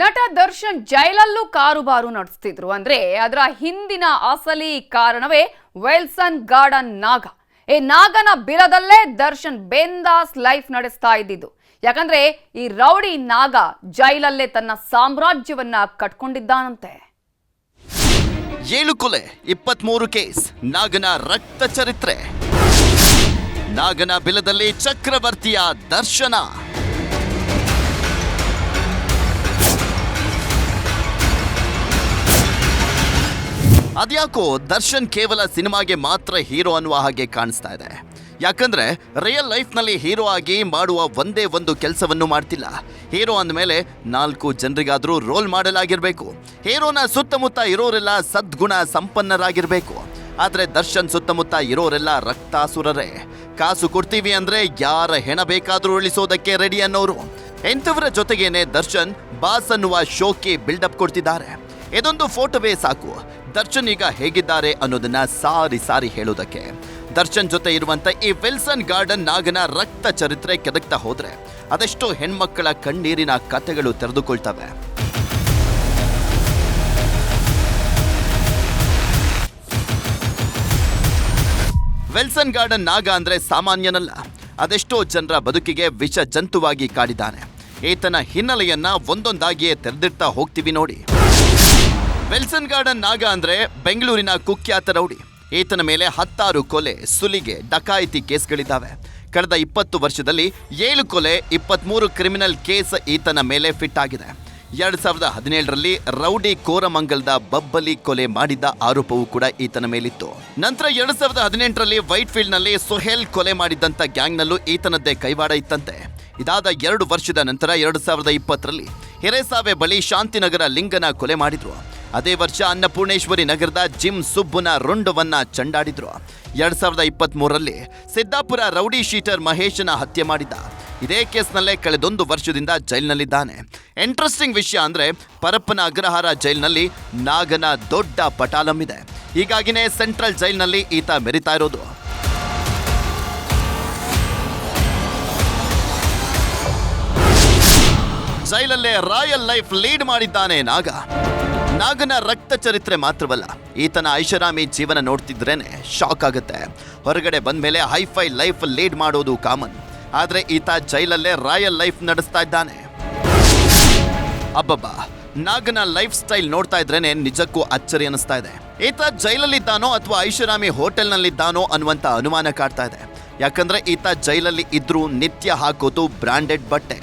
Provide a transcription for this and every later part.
ನಟ ದರ್ಶನ್ ಜೈಲಲ್ಲೂ ಕಾರುಬಾರು ನಡೆಸ್ತಿದ್ರು. ಅಂದ್ರೆ ಅದರ ಹಿಂದಿನ ಅಸಲಿ ಕಾರಣವೇ ವೆಲ್ಸನ್ ಗಾರ್ಡನ್ ನಾಗ. ಈ ನಾಗನ ಬಿಲದಲ್ಲೇ ದರ್ಶನ್ ಬೆಂದಾಸ್ ಲೈಫ್ ನಡೆಸ್ತಾ ಇದ್ದಿದ್ದು. ಯಾಕಂದ್ರೆ ಈ ರೌಡಿ ನಾಗ ಜೈಲಲ್ಲೇ ತನ್ನ ಸಾಮ್ರಾಜ್ಯವನ್ನ ಕಟ್ಕೊಂಡಿದ್ದಾನಂತೆ. ಏಳು ಕೊಲೆ, ಇಪ್ಪತ್ಮೂರು ಕೇಸ್, ನಾಗನ ರಕ್ತ ಚರಿತ್ರೆ. ನಾಗನ ಬಿಲದಲ್ಲಿ ಚಕ್ರವರ್ತಿಯ ದರ್ಶನ. ಅದ್ಯಾಕೋ ದರ್ಶನ್ ಕೇವಲ ಸಿನಿಮಾಗೆ ಮಾತ್ರ ಹೀರೋ ಅನ್ನುವ ಹಾಗೆ ಕಾಣಿಸ್ತಾ ಇದೆ. ಯಾಕಂದ್ರೆ ರಿಯಲ್ ಲೈಫ್ನಲ್ಲಿ ಹೀರೋ ಆಗಿ ಮಾಡುವ ಒಂದೇ ಒಂದು ಕೆಲಸವನ್ನು ಮಾಡ್ತಿಲ್ಲ. ಹೀರೋ ಅಂದಮೇಲೆ ನಾಲ್ಕು ಜನರಿಗಾದರೂ ರೋಲ್ ಮಾಡೆಲ್ ಆಗಿರಬೇಕು ಹೀರೋನ ಸುತ್ತಮುತ್ತ ಇರೋರೆಲ್ಲ ಸದ್ಗುಣ ಸಂಪನ್ನರಾಗಿರಬೇಕು. ಆದರೆ ದರ್ಶನ್ ಸುತ್ತಮುತ್ತ ಇರೋರೆಲ್ಲ ರಕ್ತಾಸುರರೇ. ಕಾಸು ಕೊಡ್ತೀವಿ ಅಂದ್ರೆ ಯಾರ ಹೆಣ ಬೇಕಾದ್ರೂ ಉಳಿಸೋದಕ್ಕೆ ರೆಡಿ ಅನ್ನೋರು. ಎಂಥವರ ಜೊತೆಗೇನೆ ದರ್ಶನ್ ಬಾಸ್ ಅನ್ನುವ ಶೋಕ್ಕೆ ಬಿಲ್ಡಪ್ ಕೊಡ್ತಿದ್ದಾರೆ. ಇದೊಂದು ಫೋಟೋವೇ ಸಾಕು. ದರ್ಶನ್ ಈಗ ಹೇಗಿದ್ದಾರೆ ಅನ್ನೋದನ್ನ ಸಾರಿ ಸಾರಿ ಹೇಳೋದಕ್ಕೆ. ದರ್ಶನ್ ಜೊತೆ ಇರುವಂತ ಈ ವಿಲ್ಸನ್ ಗಾರ್ಡನ್ ನಾಗನ ರಕ್ತ ಚರಿತ್ರೆ ಕೆದಕ್ತಾ ಹೋದ್ರೆ ಅದೆಷ್ಟೋ ಹೆಣ್ಮಕ್ಕಳ ಕಣ್ಣೀರಿನ ಕಥೆಗಳು ತೆರೆದುಕೊಳ್ತವೆ. ವೆಲ್ಸನ್ ಗಾರ್ಡನ್ ನಾಗ ಅಂದ್ರೆ ಸಾಮಾನ್ಯನಲ್ಲ. ಅದೆಷ್ಟೋ ಜನರ ಬದುಕಿಗೆ ವಿಷ ಜಂತುವಾಗಿ ಕಾಡಿದ್ದಾನೆ. ಈತನ ಹಿನ್ನೆಲೆಯನ್ನ ಒಂದೊಂದಾಗಿಯೇ ತೆರೆದಿಡ್ತಾ ಹೋಗ್ತೀವಿ ನೋಡಿ. ವೆಲ್ಸನ್ ಗಾರ್ಡನ್ ನಾಗ ಅಂದ್ರೆ ಬೆಂಗಳೂರಿನ ಕುಖ್ಯಾತ ರೌಡಿ. ಈತನ ಮೇಲೆ ಹತ್ತಾರು ಕೊಲೆ, ಸುಲಿಗೆ, ಡಕಾಯಿತಿ ಕೇಸ್ಗಳಿದ್ದಾವೆ. ಕಳೆದ ಇಪ್ಪತ್ತು ವರ್ಷದಲ್ಲಿ ಏಳು ಕೊಲೆ, ಇಪ್ಪತ್ಮೂರು ಕ್ರಿಮಿನಲ್ ಕೇಸ್ ಈತನ ಮೇಲೆ ಫಿಟ್ ಆಗಿದೆ. ಎರಡ್ ಸಾವಿರದ ಹದಿನೇಳರಲ್ಲಿ ರೌಡಿ ಕೋರಮಂಗಲ್ದ ಬಬ್ಬಲಿ ಕೊಲೆ ಮಾಡಿದ್ದ ಆರೋಪವೂ ಕೂಡ ಈತನ ಮೇಲಿತ್ತು. ನಂತರ ಎರಡು ಸಾವಿರದ ಹದಿನೆಂಟರಲ್ಲಿ ವೈಟ್ ಫೀಲ್ಡ್ನಲ್ಲಿ ಸುಹೇಲ್ ಕೊಲೆ ಮಾಡಿದ್ದಂಥ ಗ್ಯಾಂಗ್ನಲ್ಲೂ ಈತನದ್ದೇ ಕೈವಾಡ ಇತ್ತಂತೆ. ಇದಾದ ಎರಡು ವರ್ಷದ ನಂತರ ಎರಡು ಸಾವಿರದ ಇಪ್ಪತ್ತರಲ್ಲಿ ಹಿರೇಸಾವೆ ಬಳಿ ಶಾಂತಿನಗರ ಲಿಂಗನ ಕೊಲೆ ಮಾಡಿದ್ರು. ಅದೇ ವರ್ಷ ಅನ್ನಪೂರ್ಣೇಶ್ವರಿ ನಗರದ ಜಿಮ್ ಸುಬ್ಬುನ ರುಂಡವನ್ನ ಚಂಡಾಡಿದ್ರು. ಎರಡ್ ಸಾವಿರದ ಇಪ್ಪತ್ತ್ ಮೂರರಲ್ಲಿ ಸಿದ್ದಾಪುರ ರೌಡಿ ಶೀಟರ್ ಮಹೇಶನ ಹತ್ಯೆ ಮಾಡಿದ್ದ. ಇದೇ ಕೇಸ್ನಲ್ಲೇ ಕಳೆದೊಂದು ವರ್ಷದಿಂದ ಜೈಲಿನಲ್ಲಿದ್ದಾನೆ. ಇಂಟ್ರೆಸ್ಟಿಂಗ್ ವಿಷಯ ಅಂದ್ರೆ ಪರಪ್ಪನ ಅಗ್ರಹಾರ ಜೈಲಿನಲ್ಲಿ ನಾಗನ ದೊಡ್ಡ ಪಟಾಲಂ ಇದೆ ಹೀಗಾಗಿನೇ ಸೆಂಟ್ರಲ್ ಜೈಲಿನಲ್ಲಿ ಈತ ಮೆರಿತಾ ಇರೋದು. ಜೈಲಲ್ಲೇ ರಾಯಲ್ ಲೈಫ್ ಲೀಡ್ ಮಾಡಿದ್ದಾನೆ ನಾಗ. ನಾಗನ ರಕ್ತ ಚರಿತ್ರೆ ಮಾತ್ರವಲ್ಲ, ಈತನ ಐಷಾರಾಮಿ ಜೀವನ ನೋಡ್ತಿದ್ರೇನೆ ಶಾಕ್ ಆಗುತ್ತೆ. ಹೊರಗಡೆ ಬಂದ್ಮೇಲೆ ಹೈಫೈ ಲೈಫ್ ಲೀಡ್ ಮಾಡೋದು ಕಾಮನ್ ಆದರೆ ಈತ ಜೈಲಲ್ಲೇ ರಾಯಲ್ ಲೈಫ್ ನಡೆಸ್ತಾ ಇದ್ದಾನೆ. ಅಬ್ಬಬ್ಬಾ, ನಾಗನ ಲೈಫ್ ಸ್ಟೈಲ್ ನೋಡ್ತಾ ಇದ್ರೇನೆ ನಿಜಕ್ಕೂ ಅಚ್ಚರಿ ಅನಿಸ್ತಾ ಇದೆ. ಈತ ಜೈಲಲ್ಲಿದ್ದಾನೋ ಅಥವಾ ಐಷಾರಾಮಿ ಹೋಟೆಲ್ನಲ್ಲಿದ್ದಾನೋ ಅನ್ನುವಂತ ಅನುಮಾನ ಕಾಡ್ತಾ ಇದೆ. ಯಾಕಂದ್ರೆ ಈತ ಜೈಲಲ್ಲಿ ಇದ್ರೂ ನಿತ್ಯ ಹಾಕೋದು ಬ್ರ್ಯಾಂಡೆಡ್ ಬಟ್ಟೆ.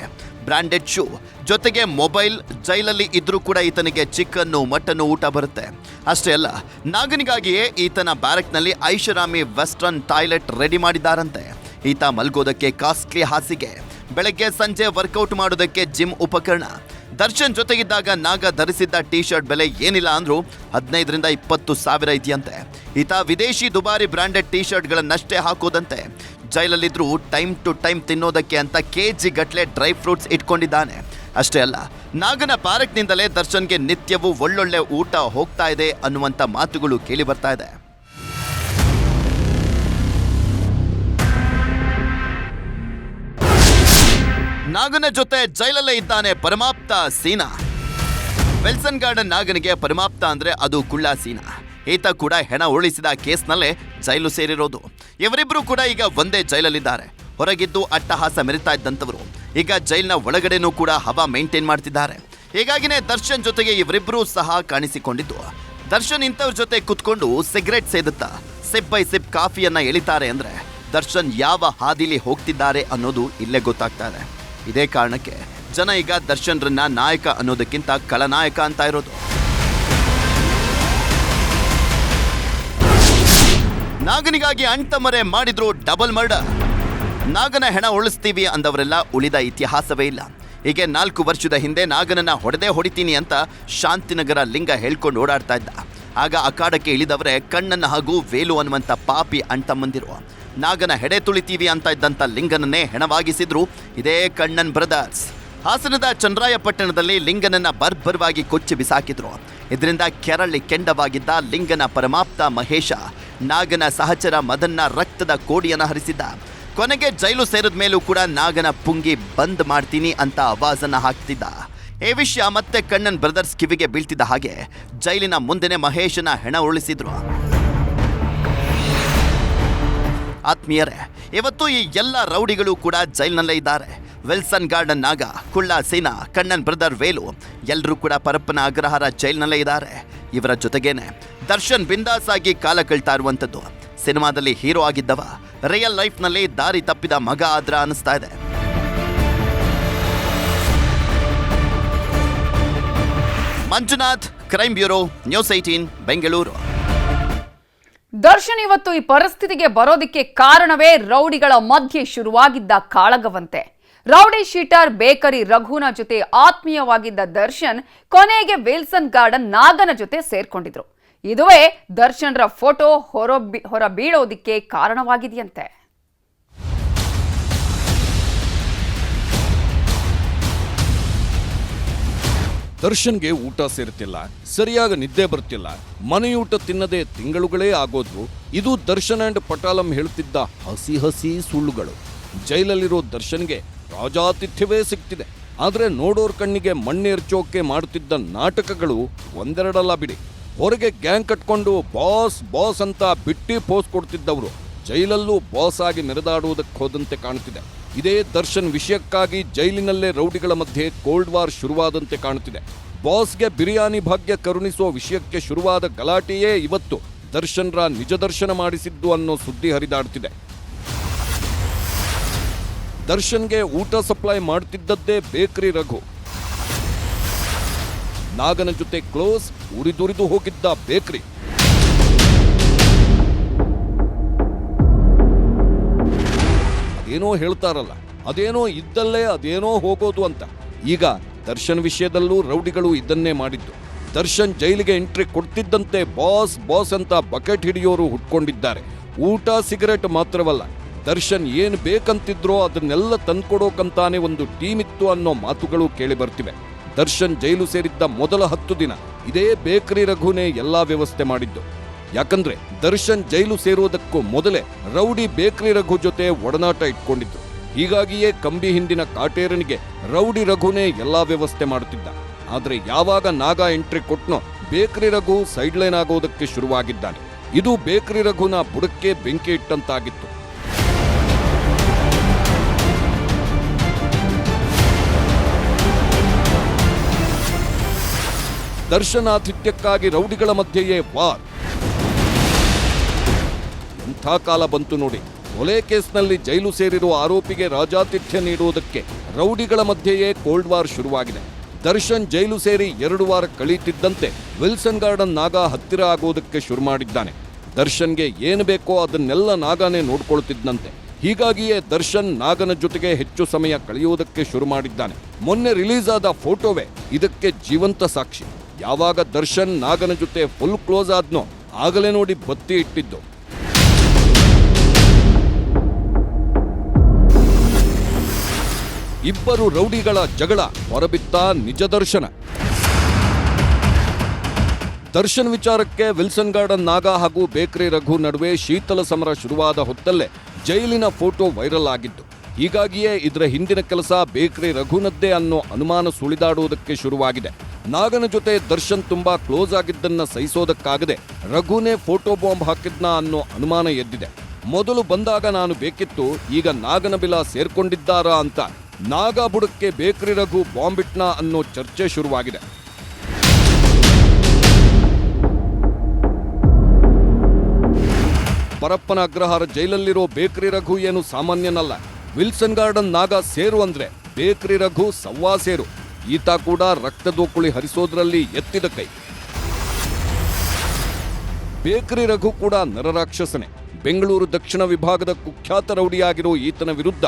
Branded shoe. ಜೊತೆಗೆ ಮೊಬೈಲ್ ಜೈಲಲ್ಲಿ ಇದ್ರೂ ಕೂಡ ಈತನಿಗೆ ಚಿಕನ್ನು ಮಟನ್ನು ಊಟ ಬರುತ್ತೆ. ಅಷ್ಟೇ ಅಲ್ಲ, ನಾಗನಿಗಾಗಿಯೇ ಈತನ ಬ್ಯಾರಕ್ನಲ್ಲಿ ಐಷಾರಾಮಿ ವೆಸ್ಟರ್ನ್ ಟಾಯ್ಲೆಟ್ ರೆಡಿ ಮಾಡಿದ್ದಾರಂತೆ. ಈತ ಮಲ್ಗೋದಕ್ಕೆ ಕಾಸ್ಟ್ಲಿ ಹಾಸಿಗೆ. ಬೆಳಗ್ಗೆ ಸಂಜೆ ವರ್ಕೌಟ್ ಮಾಡೋದಕ್ಕೆ ಜಿಮ್ ಉಪಕರಣ. ದರ್ಶನ್ ಜೊತೆಗಿದ್ದಾಗ ನಾಗ ಧರಿಸಿದ್ದ ಟಿ ಶರ್ಟ್ ಬೆಲೆ ಏನಿಲ್ಲ ಅಂದರೂ ಹದಿನೈದರಿಂದ ಇಪ್ಪತ್ತು ಸಾವಿರ ಇದೆಯಂತೆ. ಈತ ವಿದೇಶಿ ದುಬಾರಿ ಬ್ರ್ಯಾಂಡೆಡ್ ಟಿ ಶರ್ಟ್ಗಳನ್ನಷ್ಟೇ ಹಾಕೋದಂತೆ. ಜೈಲಲ್ಲಿದ್ರೂ ಟೈಮ್ ಟು ಟೈಮ್ ತಿನ್ನೋದಕ್ಕೆ ಅಂತ ಕೆ ಜಿ ಗಟ್ಲೆ ಡ್ರೈ ಫ್ರೂಟ್ಸ್ ಇಟ್ಕೊಂಡಿದ್ದಾನೆ. ಅಷ್ಟೇ ಅಲ್ಲ, ನಾಗನ ಪಾರಕ್ನಿಂದಲೇ ದರ್ಶನ್ಗೆ ನಿತ್ಯವೂ ಒಳ್ಳೊಳ್ಳೆ ಊಟ ಹೋಗ್ತಾ ಇದೆ ಅನ್ನುವಂಥ ಮಾತುಗಳು ಕೇಳಿ ಬರ್ತಾ ಇದೆ. ನಾಗನ ಜೊತೆ ಜೈಲಲ್ಲೇ ಇದ್ದಾನೆ ಪರಮಾಪ್ತ ಸೀನಾ. ವೆಲ್ಸನ್ ಗಾರ್ಡನ್ ನಾಗನಿಗೆ ಪರಮಾಪ್ತ ಅಂದ್ರೆ ಅದು ಕುಳ್ಳ ಸೀನಾ. ಈತ ಕೂಡ ಹೆಣ ಉರುಳಿಸಿದ ಕೇಸ್ನಲ್ಲೇ ಜೈಲು ಸೇರಿರೋದು. ಇವರಿಬ್ರು ಕೂಡ ಈಗ ಒಂದೇ ಜೈಲಲ್ಲಿದ್ದಾರೆ. ಹೊರಗಿದ್ದು ಅಟ್ಟಹಾಸ ಮೆರಿತಾ ಇದ್ದಂಥವರು. ಈಗ ಜೈಲಿನ ಒಳಗಡೆನೂ ಕೂಡ ಹವಾ ಮೇಂಟೈನ್ ಮಾಡ್ತಿದ್ದಾರೆ. ಹೀಗಾಗಿನೇ ದರ್ಶನ್ ಜೊತೆಗೆ ಇವರಿಬ್ಬರೂ ಸಹ ಕಾಣಿಸಿಕೊಂಡಿದ್ದು. ದರ್ಶನ್ ಇಂಥವ್ರ ಜೊತೆ ಕುತ್ಕೊಂಡು ಸಿಗರೆಟ್ ಸೇದುತ್ತಾ ಸಿಪ್ ಬೈ ಸಿಪ್ ಕಾಫಿಯನ್ನ ಎಳಿತಾರೆ ಅಂದ್ರೆ ದರ್ಶನ್ ಯಾವ ಹಾದಿಲಿ ಹೋಗ್ತಿದ್ದಾರೆ ಅನ್ನೋದು ಇಲ್ಲೇ ಗೊತ್ತಾಗ್ತಾ ಇದೆ. ಇದೇ ಕಾರಣಕ್ಕೆ ಜನ ಈಗ ದರ್ಶನ್ರನ್ನ ನಾಯಕ ಅನ್ನೋದಕ್ಕಿಂತ ಕಳನಾಯಕ ಅಂತ ಇರೋದು. ನಾಗನಿಗಾಗಿ ಅಣ್ತಮರೆ ಮಾಡಿದ್ರು ಡಬಲ್ ಮರ್ಡರ್. ನಾಗನ ಹೆಣ ಉಳಿಸ್ತೀವಿ ಅಂದವರೆಲ್ಲ ಉಳಿದ ಇತಿಹಾಸವೇ ಇಲ್ಲ. ಹೀಗೆ ನಾಲ್ಕು ವರ್ಷದ ಹಿಂದೆ ನಾಗನನ್ನ ಹೊಡೆದೇ ಹೊಡಿತೀನಿ ಅಂತ ಶಾಂತಿನಗರ ಲಿಂಗ ಹೇಳ್ಕೊಂಡು ಓಡಾಡ್ತಾ ಇದ್ದ. ಆಗ ಅಖಾಡಕ್ಕೆ ಇಳಿದವರೇ ಕಣ್ಣನ್ನ ಹಾಗೂ ವೇಲು ಅನ್ನುವಂಥ ಪಾಪಿ ಅಣ್ತಮ್ಮಂದಿರು. ನಾಗನ ಹೆಡೆ ತುಳಿತೀವಿ ಅಂತ ಇದ್ದಂಥ ಲಿಂಗನನ್ನೇ ಹೆಣವಾಗಿಸಿದ್ರು ಇದೇ ಕಣ್ಣನ್ ಬ್ರದರ್ಸ್. ಹಾಸನದ ಚಂದ್ರಾಯಪಟ್ಟಣದಲ್ಲಿ ಲಿಂಗನನ್ನ ಬರ್ಬರ್ವಾಗಿ ಕೊಚ್ಚಿ ಬಿಸಾಕಿದ್ರು. ಇದರಿಂದ ಕೆರಳಿ ಕೆಂಡವಾಗಿದ್ದ ಲಿಂಗನ ಪರಮಾಪ್ತ ಮಹೇಶ, ನಾಗನ ಸಹಚರ ಮದನ್ನ ರಕ್ತದ ಕೋಡಿಯನ್ನು ಹರಿಸಿದ್ದ. ಕೊನೆಗೆ ಜೈಲು ಸೇರಿದ ಮೇಲೂ ಕೂಡ ನಾಗನ ಪುಂಗಿ ಬಂದ್ ಮಾಡ್ತೀನಿ ಅಂತ ಆವಾಜನ್ನು ಹಾಕ್ತಿದ್ದ. ಈ ವಿಷಯ ಮತ್ತೆ ಕಣ್ಣನ್ ಬ್ರದರ್ಸ್ ಕಿವಿಗೆ ಬೀಳ್ತಿದ್ದ ಹಾಗೆ ಜೈಲಿನ ಮುಂದೆನೆ ಮಹೇಶನ ಹೆಣ ಉರುಳಿಸಿದ್ರು. ಆತ್ಮೀಯರೇ, ಇವತ್ತು ಈ ಎಲ್ಲ ರೌಡಿಗಳು ಕೂಡ ಜೈಲಿನಲ್ಲೇ ಇದ್ದಾರೆ. ವಿಲ್ಸನ್ ಗಾರ್ಡನ್ ನಾಗ, ಕುಳ್ಳ ಸೇನಾ, ಕಣ್ಣನ್ ಬ್ರದರ್ ವೇಲು ಎಲ್ಲರೂ ಕೂಡ ಪರಪ್ಪನ ಅಗ್ರಹಾರ ಜೈಲ್ನಲ್ಲೇ ಇದ್ದಾರೆ. ಇವರ ಜೊತೆಗೇನೆ ದರ್ಶನ್ ಬಿಂದಾಸ್ ಆಗಿ ಕಾಲ ಕಳ್ತಾ ಇರುವಂಥದ್ದು. ಸಿನಿಮಾದಲ್ಲಿ ಹೀರೋ ಆಗಿದ್ದವ, ರಿಯಲ್ ಲೈಫ್ನಲ್ಲಿ ದಾರಿ ತಪ್ಪಿದ ಮಗ ಆದ್ರ ಅನಿಸ್ತಾ ಇದೆ. Manjunath, crime bureau, news eighteen Bengaluru. Darshan ಇವತ್ತು ಈ ಪರಿಸ್ಥಿತಿಗೆ ಬರೋದಕ್ಕೆ ಕಾರಣವೇ ರೌಡಿಗಳ ಮಧ್ಯೆ ಶುರುವಾಗಿದ್ದ ಕಾಳಗವಂತೆ. ರೌಡಿ ಶೀಟರ್ ಬೇಕರಿ ರಘುನ ಜೊತೆ ಆತ್ಮೀಯವಾಗಿದ್ದ ದರ್ಶನ್ ಕೊನೆಗೆ ವಿಲ್ಸನ್ ಗಾರ್ಡನ್ ನಾಗನ ಜೊತೆ ಸೇರ್ಕೊಂಡಿದ್ರು. ಇದುವೇ ದರ್ಶನ್ರ ಫೋಟೋ ಹೊರ ಹೊರ ಬೀಳೋದಿಕ್ಕೆ ಕಾರಣವಾಗಿದೆಯಂತೆ. ದರ್ಶನ್ಗೆ ಊಟ ಸೇರ್ತಿಲ್ಲ, ಸರಿಯಾಗಿ ನಿದ್ದೆ ಬರ್ತಿಲ್ಲ, ಮನೆಯೂಟ ತಿನ್ನದೆ ತಿಂಗಳುಗಳೇ ಆಗೋದು ಇದು ದರ್ಶನ್ ಅಂಡ್ ಪಟಾಲಂ ಹೇಳ್ತಿದ್ದ ಹಸಿ ಹಸಿ ಸುಳ್ಳುಗಳು. ಜೈಲಲ್ಲಿರೋ ದರ್ಶನ್ಗೆ ರಾಜಾತಿಥ್ಯವೇ ಸಿಗ್ತಿದೆ. ಆದರೆ ನೋಡೋರ್ ಕಣ್ಣಿಗೆ ಮಣ್ಣೆರ್ಚೋಕೆ ಮಾಡುತ್ತಿದ್ದ ನಾಟಕಗಳು ಒಂದೆರಡಲ್ಲ ಬಿಡಿ ಹೊರಗೆ ಗ್ಯಾಂಗ್ ಕಟ್ಕೊಂಡು ಬಾಸ್ ಬಾಸ್ ಅಂತ ಬಿಟ್ಟಿ ಪೋಸ್ ಕೊಡ್ತಿದ್ದವರು. ಜೈಲಲ್ಲೂ ಬಾಸ್ ಆಗಿ ಮೆರೆದಾಡುವುದಕ್ಕೆ ಹೋದಂತೆ ಕಾಣುತ್ತಿದೆ ಇದೇ ದರ್ಶನ್ ವಿಷಯಕ್ಕಾಗಿ ಜೈಲಿನಲ್ಲೇ ರೌಡಿಗಳ ಮಧ್ಯೆ ಕೋಲ್ಡ್ ವಾರ್ ಶುರುವಾದಂತೆ ಕಾಣುತ್ತಿದೆ ಬಾಸ್ಗೆ ಬಿರಿಯಾನಿ ಭಾಗ್ಯ ಕರುಣಿಸುವ ವಿಷಯಕ್ಕೆ ಶುರುವಾದ ಗಲಾಟೆಯೇ ಇವತ್ತು. ದರ್ಶನ್ರ ನಿಜ ದರ್ಶನ ಮಾಡಿಸಿದ್ದು ಅನ್ನೋ ಸುದ್ದಿ ಹರಿದಾಡ್ತಿದೆ. ದರ್ಶನ್ಗೆ ಊಟ ಸಪ್ಲೈ ಮಾಡ್ತಿದ್ದದ್ದೇ ಬೇಕರಿ ರಘು. ನಾಗನ ಜೊತೆ ಕ್ಲೋಸ್ ಉರಿದುರಿದು ಹೋಗಿದ್ದ ಬೇಕರಿ. ಅದೇನೋ ಹೇಳ್ತಾರಲ್ಲ, ಅದೇನೋ ಇದ್ದಲ್ಲೇ ಅದೇನೋ ಹೋಗೋದು ಅಂತ. ಈಗ ದರ್ಶನ್ ವಿಷಯದಲ್ಲೂ ರೌಡಿಗಳು ಇದನ್ನೇ ಮಾಡಿದ್ದು. ದರ್ಶನ್ ಜೈಲಿಗೆ ಎಂಟ್ರಿ ಕೊಡ್ತಿದ್ದಂತೆ ಬಾಸ್ ಬಾಸ್ ಅಂತ ಬಕೆಟ್ ಹಿಡಿಯೋರು ಹುಟ್ಕೊಂಡಿದ್ದಾರೆ. ಊಟ, ಸಿಗರೆಟ್ ಮಾತ್ರವಲ್ಲ ದರ್ಶನ್ ಏನು ಬೇಕಂತಿದ್ರೋ ಅದನ್ನೆಲ್ಲ ತಂದ್ಕೊಡೋಕಂತಾನೆ ಒಂದು ಟೀಮ್ ಇತ್ತು ಅನ್ನೋ ಮಾತುಗಳು ಕೇಳಿ ಬರ್ತಿವೆ ದರ್ಶನ್ ಜೈಲು ಸೇರಿದ್ದ ಮೊದಲ ಹತ್ತು ದಿನ ಇದೇ ಬೇಕರಿ ರಘುನೇ ಎಲ್ಲಾ ವ್ಯವಸ್ಥೆ ಮಾಡಿದ್ದು. ಯಾಕಂದ್ರೆ ದರ್ಶನ್ ಜೈಲು ಸೇರೋದಕ್ಕೂ ಮೊದಲೇ ರೌಡಿ ಬೇಕರಿ ರಘು ಜೊತೆ ಒಡನಾಟ ಇಟ್ಕೊಂಡಿದ್ರು. ಹೀಗಾಗಿಯೇ ಕಂಬಿ ಹಿಂದಿನ ಕಾಟೇರನಿಗೆ ರೌಡಿ ರಘುನೇ ಎಲ್ಲಾ ವ್ಯವಸ್ಥೆ ಮಾಡುತ್ತಿದ್ದ ಆದರೆ ಯಾವಾಗ ನಾಗ ಎಂಟ್ರಿ ಕೊಟ್ನೋ ಬೇಕರಿ ರಘು ಸೈಡ್ಲೈನ್ ಆಗೋದಕ್ಕೆ ಶುರುವಾಗಿದ್ದಾನೆ. ಇದು ಬೇಕರಿ ರಘುನ ಬುಡಕ್ಕೆ ಬೆಂಕಿ ಇಟ್ಟಂತಾಗಿತ್ತು. ದರ್ಶನ್ ಆತಿಥ್ಯಕ್ಕಾಗಿ ರೌಡಿಗಳ ಮಧ್ಯೆಯೇ ವಾರ್. ಇಂಥ ಕಾಲ ಬಂತು ನೋಡಿ. ಕೊಲೆ ಕೇಸ್ನಲ್ಲಿ ಜೈಲು ಸೇರಿರುವ ಆರೋಪಿಗೆ ರಾಜಾತಿಥ್ಯ ನೀಡುವುದಕ್ಕೆ ರೌಡಿಗಳ ಮಧ್ಯೆಯೇ ಕೋಲ್ಡ್ ವಾರ್ ಶುರುವಾಗಿದೆ. ದರ್ಶನ್ ಜೈಲು ಸೇರಿ ಎರಡು ವಾರ ಕಳೀತಿದ್ದಂತೆ ವಿಲ್ಸನ್ ಗಾರ್ಡನ್ ನಾಗ ಹತ್ತಿರ ಆಗೋದಕ್ಕೆ ಶುರು ಮಾಡಿದ್ದಾನೆ. ದರ್ಶನ್ಗೆ ಏನು ಬೇಕೋ ಅದನ್ನೆಲ್ಲ ನಾಗಾನೇ ನೋಡ್ಕೊಳ್ತಿದ್ದಂತೆ ಹೀಗಾಗಿಯೇ ದರ್ಶನ್ ನಾಗನ ಜೊತೆಗೆ ಹೆಚ್ಚು ಸಮಯ ಕಳೆಯುವುದಕ್ಕೆ ಶುರು ಮಾಡಿದ್ದಾನೆ. ಮೊನ್ನೆ ರಿಲೀಸ್ ಆದ ಫೋಟೋವೇ ಇದಕ್ಕೆ ಜೀವಂತ ಸಾಕ್ಷಿ. ಯಾವಾಗ ದರ್ಶನ್ ನಾಗನ ಜೊತೆ ಫುಲ್ ಕ್ಲೋಸ್ ಆದ್ನೋ ಆಗಲೇ ನೋಡಿ ಬತ್ತಿ ಇಟ್ಟಿದ್ದು. ಇಬ್ಬರು ರೌಡಿಗಳ ಜಗಳ ಹೊರಬಿತ್ತ ನಿಜ ದರ್ಶನ. ದರ್ಶನ್ ವಿಚಾರಕ್ಕೆ ವಿಲ್ಸನ್ ಗಾರ್ಡನ್ ನಾಗ ಹಾಗೂ ಬೇಕರಿ ರಘು ನಡುವೆ ಶೀತಲ ಸಮರ ಶುರುವಾದ ಹೊತ್ತಲ್ಲೇ ಜೈಲಿನ ಫೋಟೋ ವೈರಲ್ ಆಗಿದ್ದು, ಹೀಗಾಗಿಯೇ ಇದರ ಹಿಂದಿನ ಕೆಲಸ ಬೇಕರಿ ರಘುನದ್ದೇ ಅನ್ನೋ ಅನುಮಾನ ಸುಳಿದಾಡುವುದಕ್ಕೆ ಶುರುವಾಗಿದೆ. ನಾಗನ ಜೊತೆ ದರ್ಶನ್ ತುಂಬಾ ಕ್ಲೋಸ್ ಆಗಿದ್ದನ್ನ ಸಹಿಸೋದಕ್ಕಾಗದೆ ರಘುನೇ ಫೋಟೋ ಬಾಂಬ್ ಹಾಕಿದ್ನ ಅನ್ನೋ ಅನುಮಾನ ಎದ್ದಿದೆ. ಮೊದಲು ಬಂದಾಗ ನಾನು ಬೇಕಿತ್ತು, ಈಗ ನಾಗನ ಬಿಲ ಸೇರ್ಕೊಂಡಿದ್ದಾರಾ ಅಂತ. ನಾಗ ಬುಡಕ್ಕೆ ಬೇಕರಿ ರಘು ಬಾಂಬಿಟ್ನ ಅನ್ನೋ ಚರ್ಚೆ ಶುರುವಾಗಿದೆ. ಪರಪ್ಪನ ಅಗ್ರಹಾರ ಜೈಲಲ್ಲಿರೋ ಬೇಕರಿ ರಘು ಏನು ಸಾಮಾನ್ಯನಲ್ಲ. ವಿಲ್ಸನ್ ಗಾರ್ಡನ್ ನಾಗ ಸೇರು ಅಂದ್ರೆ ಬೇಕರಿ ರಘು ಸವ್ವಾ ಸೇರು. ಈತ ಕೂಡ ರಕ್ತದೋಕುಳಿ ಹರಿಸೋದ್ರಲ್ಲಿ ಎತ್ತಿದ ಕೈ. ಬೇಕರಿ ರಘು ಕೂಡ ನರರಾಕ್ಷಸನೆ. ಬೆಂಗಳೂರು ದಕ್ಷಿಣ ವಿಭಾಗದ ಕುಖ್ಯಾತ ರೌಡಿಯಾಗಿರೋ ಈತನ ವಿರುದ್ಧ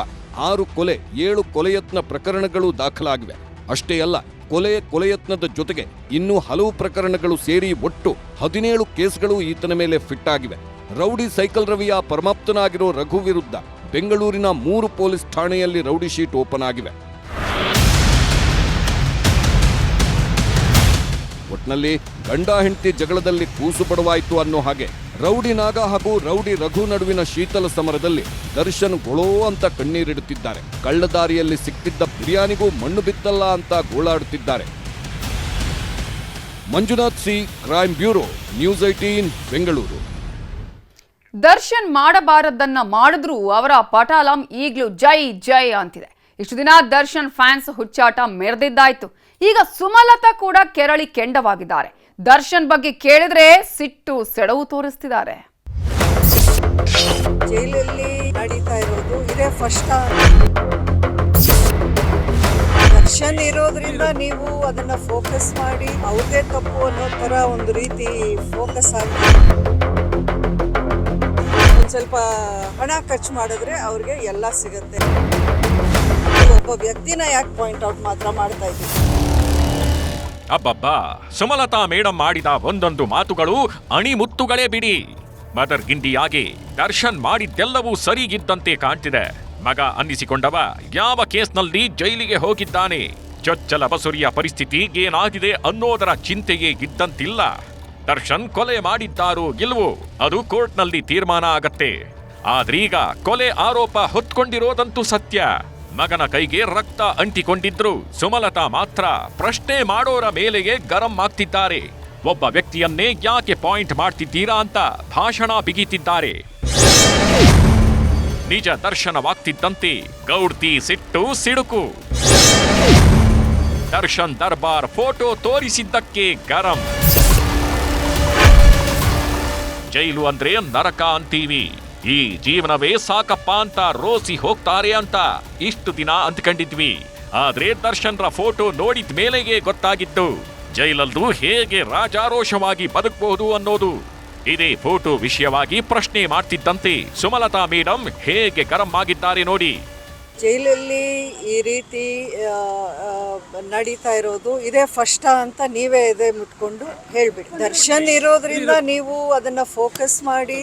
ಆರು ಕೊಲೆ, ಏಳು ಕೊಲೆಯತ್ನ ಪ್ರಕರಣಗಳು ದಾಖಲಾಗಿವೆ. ಅಷ್ಟೇ ಅಲ್ಲ, ಕೊಲೆ ಕೊಲೆಯತ್ನದ ಜೊತೆಗೆ ಇನ್ನೂ ಹಲವು ಪ್ರಕರಣಗಳು ಸೇರಿ ಒಟ್ಟು ಹದಿನೇಳು ಕೇಸ್ಗಳು ಈತನ ಮೇಲೆ ಫಿಟ್ ಆಗಿವೆ. ರೌಡಿ ಸೈಕಲ್ ರವಿಯ ಪರಮಾಪ್ತನಾಗಿರೋ ರಘು ವಿರುದ್ಧ ಬೆಂಗಳೂರಿನ ಮೂರು ಪೊಲೀಸ್ ಠಾಣೆಯಲ್ಲಿ ರೌಡಿ ಶೀಟ್ ಓಪನ್ ಆಗಿವೆ. ಒಟ್ನಲ್ಲಿ ಗಂಡ ಹೆಂಡತಿ ಜಗಳದಲ್ಲಿ ಕೂಸು ಪಡುವಾಯಿತು ಅನ್ನೋ ಹಾಗೆ. ರೌಡಿ ನಾಗ ಹಾಗೂ ರೌಡಿ ರಘು ನಡುವಿನ ಶೀತಲ ಸಮರದಲ್ಲಿ ದರ್ಶನ್ ಗೊಳೋ ಅಂತ ಕಣ್ಣೀರಿಡುತ್ತಿದ್ದಾರೆ. ಕಳ್ಳದಾರಿಯಲ್ಲಿ ಸಿಕ್ಕಿದ್ದ ಬಿರಿಯಾನಿಗೂ ಮಣ್ಣು ಬಿತ್ತಲ್ಲ ಅಂತ ಗೋಳಾಡುತ್ತಿದ್ದಾರೆ. Manjunath C crime bureau, news eighteen Bengaluru. Darshan ಮಾಡಬಾರದನ್ನ ಮಾಡಿದ್ರು ಅವರ ಪಟಾಲಂ ಈಗಲೂ ಜೈ ಜೈ ಅಂತಿದೆ. ಇಷ್ಟು ದಿನ ದರ್ಶನ್ ಫ್ಯಾನ್ಸ್ ಹುಚ್ಚಾಟ ಮೆರೆದಿದ್ದಾಯ್ತು. ಈಗ ಸುಮಲತಾ ಕೂಡ ಕೆರಳಿ ಕೆಂಡವಾಗಿದ್ದಾರೆ. ದರ್ಶನ್ ಬಗ್ಗೆ ಕೇಳಿದ್ರೆ ಸಿಟ್ಟು ಸೆಡವು ತೋರಿಸ್ತಿದ್ದಾರೆ. ಜೈಲಲ್ಲಿ ನಡೀತಾ ಇರೋದು ಇದೇ ಫಸ್ಟ್ ದರ್ಶನ್ ಇರೋದ್ರಿಂದ ನೀವು ಅದನ್ನ ಫೋಕಸ್ ಮಾಡಿ, ಅವ್ರದೇ ತಪ್ಪು ಅನ್ನೋ ತರ ಒಂದು ರೀತಿ ಫೋಕಸ್ ಆಗಿ ಒಂದ್ ಸ್ವಲ್ಪ ಹಣ ಖರ್ಚು ಮಾಡಿದ್ರೆ ಅವ್ರಿಗೆ ಎಲ್ಲ ಸಿಗುತ್ತೆ. ಒಬ್ಬ ವ್ಯಕ್ತಿನ ಯಾಕೆ ಪಾಯಿಂಟ್ ಔಟ್ ಮಾತ್ರ ಮಾಡ್ತಾ ಇದ್ದೀವಿ ಅಬ್ಬಬ್ಬಾ, ಸುಮಲತಾ ಮೇಡಂ ಮಾಡಿದ ಒಂದೊಂದು ಮಾತುಗಳು ಅಣಿಮುತ್ತುಗಳೇ ಬಿಡಿ. ಮದರ್ ಗಿಂಡಿಯಾಗಿ ದರ್ಶನ್ ಮಾಡಿದ್ದೆಲ್ಲವೂ ಸರಿಗಿದ್ದಂತೆ ಕಾಣ್ತಿದೆ. ಮಗ ಅನ್ನಿಸಿಕೊಂಡವ, ಯಾವ ಕೇಸ್ನಲ್ಲಿ ಜೈಲಿಗೆ ಹೋಗಿದ್ದಾನೆ? ಚೊಚ್ಚಲ ಬಸುರಿಯ ಪರಿಸ್ಥಿತಿ ಏನಾಗಿದೆ ಅನ್ನೋದರ ಚಿಂತೆಯೇ ಇದ್ದಂತಿಲ್ಲ. ದರ್ಶನ್ ಕೊಲೆ ಮಾಡಿದ್ದಾರೋ ಇಲ್ವೋ, ಅದು ಕೋರ್ಟ್ನಲ್ಲಿ ತೀರ್ಮಾನ ಆಗತ್ತೆ. ಆದ್ರೀಗ ಕೊಲೆ ಆರೋಪ ಹೊತ್ಕೊಂಡಿರೋದಂತೂ ಸತ್ಯ. ಮಗನ ಕೈಗೆ ರಕ್ತ ಅಂಟಿಕೊಂಡಿದ್ರು. ಸುಮಲತಾ ಮಾತ್ರ ಪ್ರಶ್ನೆ ಮಾಡೋರ ಮೇಲೆಯೇ ಗರಂ ಆಗ್ತಿದ್ದಾರೆ. ಒಬ್ಬ ವ್ಯಕ್ತಿಯನ್ನೇ ಯಾಕೆ ಪಾಯಿಂಟ್ ಮಾಡ್ತಿದ್ದೀರಾ ಅಂತ ಭಾಷಣ ಬಿಗಿತಿದ್ದಾರೆ. ನಿಜ ದರ್ಶನವಾಗ್ತಿದ್ದಂತೆ ಗೌಡ್ತಿ ಸಿಟ್ಟು ಸಿಡುಕು. ದರ್ಶನ್ ದರ್ಬಾರ್ ಫೋಟೋ ತೋರಿಸಿದ್ದಕ್ಕೆ ಗರಂ. ಜೈಲು ಅಂದ್ರೆ ನರಕ ಅಂತೀವಿ. ಈ ಜೀವನವೇ ಸಾಕಪ್ಪ ಅಂತ ರೋಸಿ ಹೋಗ್ತಾರೆ ಅಂತ ಇಷ್ಟು ದಿನ ಅಂದ್ಕೊಂಡಿದ್ವಿ. ಆದ್ರೆ ದರ್ಶನ್ರ ಫೋಟೋ ನೋಡಿದ ಮೇಲೆಗೆ ಗೊತ್ತಾಗಿತ್ತು. ಜೈಲಲ್ಲೂ ಹೇಗೆ ರಾಜಾರೋಷವಾಗಿ ಬದುಕಬಹುದು ಅನ್ನೋದು. ಇದೇ ಫೋಟೋ ವಿಷಯವಾಗಿ ಪ್ರಶ್ನೆ ಮಾಡ್ತಿದ್ದಂತೆ ಸುಮಲತಾ ಮೇಡಂ ಹೇಗೆ ಗರಂ ಆಗಿದ್ದಾರೆ ನೋಡಿ. ಜೈಲಲ್ಲಿ ಈ ರೀತಿ ನಡೀತಾ ಇರೋದು ಇದೇ ಫಸ್ಟ್ ಅಂತ ನೀವೇ ಇದೇ ಮುಟ್ಕೊಂಡು ಹೇಳ್ಬಿಡಿ. ದರ್ಶನ್ ಇರೋದ್ರಿಂದ ನೀವು ಅದನ್ನ ಫೋಕಸ್ ಮಾಡಿ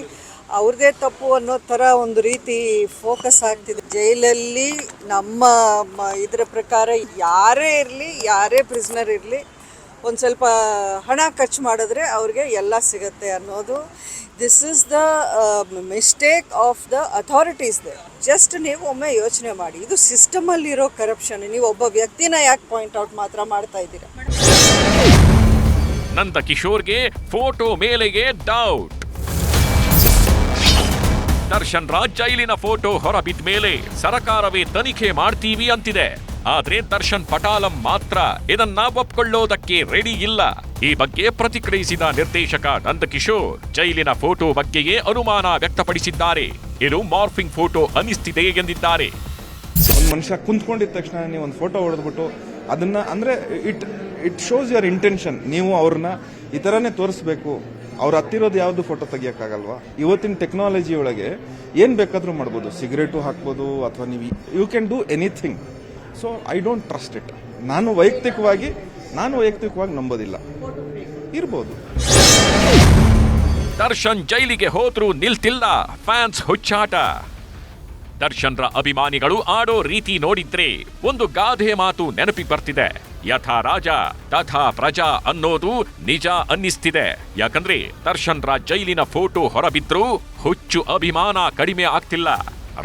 ಅವ್ರದೇ ತಪ್ಪು ಅನ್ನೋ ಥರ ಒಂದು ರೀತಿ ಫೋಕಸ್ ಆಗ್ತಿದೆ. ಜೈಲಲ್ಲಿ ನಮ್ಮ ಇದ್ರ ಪ್ರಕಾರ ಯಾರೇ ಇರಲಿ, ಯಾರೇ ಪ್ರಿಸ್ನರ್ ಇರಲಿ, ಒಂದು ಸ್ವಲ್ಪ ಹಣ ಖರ್ಚು ಮಾಡಿದ್ರೆ ಅವ್ರಿಗೆ ಎಲ್ಲ ಸಿಗುತ್ತೆ ಅನ್ನೋದು. This is the mistake of the authorities just ನೀವು ಒಮ್ಮೆ ಯೋಚನೆ ಮಾಡಿ. ಇದು ಸಿಸ್ಟಮಲ್ಲಿರೋ ಕರಪ್ಷನ್ ನೀವು ಒಬ್ಬ ವ್ಯಕ್ತಿನ ಯಾಕೆ ಪಾಯಿಂಟ್ ಔಟ್ ಮಾತ್ರ ಮಾಡ್ತಾ ಇದ್ದೀರಾ? ನಂತ ಕಿಶೋರ್ಗೆ ಫೋಟೋ ಮೇಲೆಗೆ ಡೌಟ್ ದರ್ಶನ್ ರಾಜ್ ಜೈಲಿನ ಫೋಟೋ ಹೊರಬಿದ್ದ ಮೇಲೆ ಸರಕಾರವೇ ತನಿಖೆ ಮಾಡ್ತೀವಿ ಅಂತಿದೆ. ಆದ್ರೆ ದರ್ಶನ್ ಪಟಾಲಂ ಮಾತ್ರ ಇದನ್ನ ಒಪ್ಕೊಳ್ಳೋದಕ್ಕೆ ರೆಡಿ ಇಲ್ಲ. ಈ ಬಗ್ಗೆ ಪ್ರತಿಕ್ರಿಯಿಸಿದ ನಿರ್ದೇಶಕ ನಂದಕಿಶೋರ್ ಜೈಲಿನ ಫೋಟೋ ಬಗ್ಗೆಯೇ ಅನುಮಾನ ವ್ಯಕ್ತಪಡಿಸಿದ್ದಾರೆ. ಇದು ಮಾರ್ಫಿಂಗ್ ಫೋಟೋ ಅನಿಸ್ತಿದೆ ಎಂದಿದ್ದಾರೆ. ಒಂದು ಮನುಷ್ಯ ಕುಂತ್ಕೊಂಡಿದ ತಕ್ಷಣ ನೀವು ಒಂದು ಫೋಟೋ ಹೊಡೆದ್ಬಿಟ್ಟು ಅದನ್ನ ಅಂದ್ರೆ it it shows your intention ನೀವು ಅವ್ರನ್ನ ಈ ಥರನೇ ತೋರಿಸ್ಬೇಕು. ಅವ್ರ ಹತ್ತಿರೋದು ಯಾವುದು ಫೋಟೋ ತೆಗಿಯೋಕ್ಕಾಗಲ್ವಾ? ಇವತ್ತಿನ ಟೆಕ್ನಾಲಜಿ ಒಳಗೆ ಏನು ಬೇಕಾದರೂ ಮಾಡ್ಬೋದು. ಸಿಗರೇಟು ಹಾಕ್ಬೋದು ಅಥವಾ ನೀವು you can do anything so I don't trust it ನಾನು ವೈಯಕ್ತಿಕವಾಗಿ ನಾನು ವೈಯಕ್ತಿಕವಾಗಿ ನಂಬೋದಿಲ್ಲ. ಇರ್ಬೋದು. ದರ್ಶನ್ ಜೈಲಿಗೆ ಹೋದ್ರು ನಿಲ್ತಿಲ್ಲ. ಫ್ಯಾನ್ಸ್ ಹುಚ್ಚಾಟ. ದರ್ಶನ್ರ ಅಭಿಮಾನಿಗಳು ಆಡೋ ರೀತಿ ನೋಡಿದ್ರೆ ಒಂದು ಗಾದೆ ಮಾತು ನೆನಪಿ ಬರ್ತಿದೆ. ಯಥಾ ರಾಜ ತಥಾ ಪ್ರಜಾ ಅನ್ನೋದು ನಿಜ ಅನ್ನಿಸ್ತಿದೆ. ಯಾಕಂದ್ರೆ ದರ್ಶನ್ ರಾಜ್ ಜೈಲಿನ ಫೋಟೋ ಹೊರಬಿದ್ರೂ ಹುಚ್ಚು ಅಭಿಮಾನ ಕಡಿಮೆ ಆಗ್ತಿಲ್ಲ.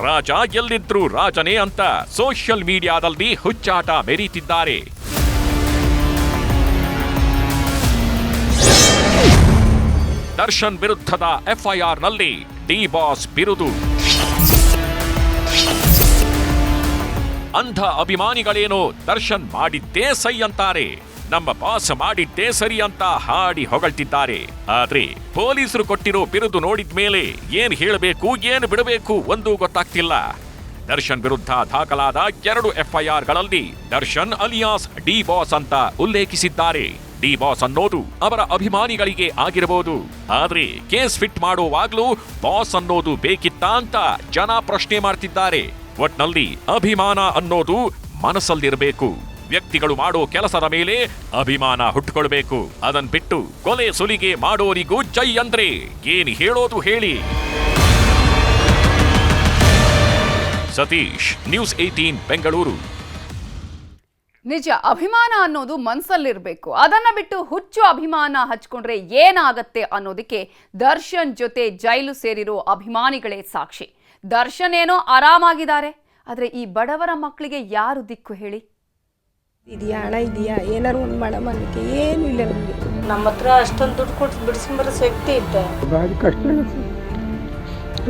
ರಾಜ ಎಲ್ಲಿದ್ರು ರಾಜನೇ ಅಂತ ಸೋಷಿಯಲ್ ಮೀಡಿಯಾದಲ್ಲಿ ಹುಚ್ಚಾಟ ಮೆರೀತಿದ್ದಾರೆ. ದರ್ಶನ್ ವಿರುದ್ಧದ ಎಫ್ಐಆರ್ನಲ್ಲಿ ಡಿ ಬಾಸ್ ಬಿರುದು. ಅಂಧ ಅಭಿಮಾನಿಗಳೇನೋ ದರ್ಶನ್ ಮಾಡಿದ್ದೇ ಸೈ ಅಂತಾರೆ. ನಮ್ಮ ಬಾಸ್ ಮಾಡಿದ್ದೇ ಸರಿ ಅಂತ ಹಾಡಿ ಹೊಗಳ್ತಿದ್ದಾರೆ. ಆದ್ರೆ ಪೊಲೀಸರು ಕೊಟ್ಟಿರೋ ಬಿರುದು ನೋಡಿದ ಮೇಲೆ ಏನ್ ಹೇಳಬೇಕು, ಏನ್ ಬಿಡಬೇಕು ಒಂದು ಗೊತ್ತಾಗ್ತಿಲ್ಲ. ದರ್ಶನ್ ವಿರುದ್ಧ ದಾಖಲಾದ ಎರಡು ಎಫ್ಐಆರ್ಗಳಲ್ಲಿ ದರ್ಶನ್ ಅಲಿಯಾಸ್ ಡಿ ಬಾಸ್ ಅಂತ ಉಲ್ಲೇಖಿಸಿದ್ದಾರೆ. ಡಿ ಬಾಸ್ ಅನ್ನೋದು ಅವರ ಅಭಿಮಾನಿಗಳಿಗೆ ಆಗಿರಬಹುದು. ಆದ್ರೆ ಕೇಸ್ ಫಿಟ್ ಮಾಡುವಾಗ್ಲೂ ಬಾಸ್ ಅನ್ನೋದು ಬೇಕಿತ್ತಾ ಅಂತ ಜನ ಪ್ರಶ್ನೆ ಮಾಡ್ತಿದ್ದಾರೆ. ಒಟ್ನಲ್ಲಿ ಅಭಿಮಾನ ಅನ್ನೋದು ಮನಸ್ಸಲ್ಲಿರಬೇಕು. ವ್ಯಕ್ತಿಗಳು ಮಾಡೋ ಕೆಲಸದ ಮೇಲೆ ಅಭಿಮಾನ ಹುಟ್ಟುಕೊಳ್ಬೇಕು ಅದನ್ ಬಿಟ್ಟು ಕೊಲೆ ಸುಲಿಗೆ ಮಾಡೋರಿಗೂ ಜೈ ಅಂದ್ರೆ ಏನ್ ಹೇಳೋದು ಹೇಳಿ. Satish news eighteen Bengaluru. ನಿಜ, ಅಭಿಮಾನ ಅನ್ನೋದು ಮನಸ್ಸಲ್ಲಿರಬೇಕು. ಅದನ್ನ ಬಿಟ್ಟು ಹುಚ್ಚು ಅಭಿಮಾನ ಹಚ್ಕೊಂಡ್ರೆ ಏನಾಗತ್ತೆ ಅನ್ನೋದಕ್ಕೆ ದರ್ಶನ್ ಜೊತೆ ಜೈಲು ಸೇರಿರೋ ಅಭಿಮಾನಿಗಳೇ ಸಾಕ್ಷಿ. ದರ್ಶನ್ ಏನೋ ಆರಾಮಾಗಿದ್ದಾರೆ ಆದರೆ ಈ ಬಡವರ ಮಕ್ಕಳಿಗೆ ಯಾರು ದಿಕ್ಕು ಹೇಳಿ? ಇದೆಯಾ ಹಣ ಇದೆಯಾ? ಏನಾರು ಒಂದು ಮಾಡಮ್ಮ ಏನು ಏನೂ ಇಲ್ಲ ನಮಗೆ. ನಮ್ಮ ಹತ್ರ ಅಷ್ಟೊಂದು ದುಡ್ಡು ಕೊಟ್ಟು ಬಿಡಿಸ್ಕೊಂಬರೋ ಶಕ್ತಿ ಇತ್ತು. ಭಾರಿ ಕಷ್ಟ ಆಗುತ್ತೆ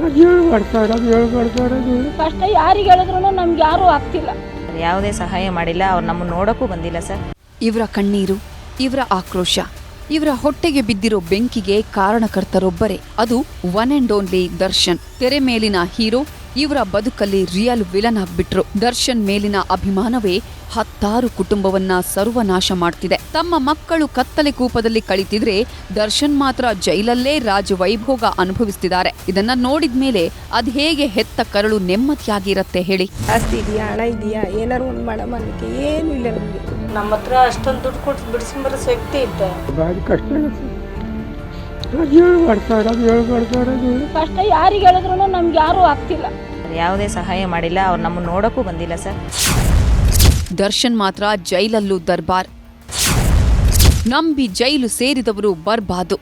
ಅದು ಏಳು ಮಾಡ್ತಾರೆ ಅದು ಏಳು ಮಾಡ್ತಾರೆ ಅದು ಕಷ್ಟ ಯಾರಿಗೆ ಹೇಳಿದ್ರು ನಮ್ಗೆ ಯಾರೂ ಆಗ್ತಿಲ್ಲ. ಯಾವುದೇ ಸಹಾಯ ಮಾಡಿಲ್ಲ ಅವ್ರು ನಮ್ಮ ನೋಡೋಕ್ಕೂ ಬಂದಿಲ್ಲ ಸರ್. ಇವರ ಕಣ್ಣೀರು ಇವರ ಆಕ್ರೋಶ ಇವರ ಹೊಟ್ಟೆಗೆ ಬಿದ್ದಿರೋ ಬೆಂಕಿಗೆ ಕಾರಣಕರ್ತರೊಬ್ಬರೇ. ಅದು ಒನ್ ಅಂಡ್ ಓನ್ಲಿ ದರ್ಶನ್. ತೆರೆ ಮೇಲಿನ ಹೀರೋ ಇವರ ಬದುಕಲ್ಲಿ ರಿಯಲ್ ವಿಲನ್ ಆಗ್ಬಿಟ್ರು. ದರ್ಶನ್ ಮೇಲಿನ ಅಭಿಮಾನವೇ ಹತ್ತಾರು ಕುಟುಂಬವನ್ನ ಸರ್ವನಾಶ ಮಾಡ್ತಿದೆ. ತಮ್ಮ ಮಕ್ಕಳು ಕತ್ತಲೆ ಕೂಪದಲ್ಲಿ ಕಳಿತಿದ್ರೆ ದರ್ಶನ್ ಮಾತ್ರ ಜೈಲಲ್ಲೇ ರಾಜ ವೈಭೋಗ ಅನುಭವಿಸ್ತಿದ್ದಾರೆ. ಇದನ್ನ ನೋಡಿದ ಮೇಲೆ ಅದ್ ಹೇಗೆ ಹೆತ್ತ ಕರಳು ನೆಮ್ಮದಿಯಾಗಿರತ್ತೆ ಹೇಳಿ. ಆಸ್ತಿ ಇದೆಯಾ, ಹಣ ಇದೆಯಾ ಏನಾರು ಒಂದು ಮಾಡಮ್ಮ ಏನು ಏನೂ ಇಲ್ಲ ನಮಗೆ. ನಮ್ಮ ಹತ್ರ ಅಷ್ಟೊಂದು ದುಡ್ಡು ಕೊಟ್ಟು ಬಿಡಿಸ್ಕೊಂಬರೋ ಶಕ್ತಿ ಇತ್ತು ಭಾರಿ ಕಷ್ಟ ಆಗುತ್ತೆ ಅದು ಅದು ಕಷ್ಟ ಯಾರಿಗೆ ಹೇಳಿದ್ರು ನಮ್ಗೆ ಯಾರೂ ಆಗ್ತಿಲ್ಲ. ಯಾವುದೇ ಸಹಾಯ ಮಾಡಿಲ್ಲ ಅವ್ರು ನಮ್ಮ ನೋಡೋಕ್ಕೂ ಬಂದಿಲ್ಲ ಸರ್. ದರ್ಶನ್ ಮಾತ್ರ ಜೈಲಲ್ಲೂ ದರ್ಬಾರ್. ನಂಬಿ ಜೈಲು ಸೇರಿದವರು ಬರ್ಬಾದು.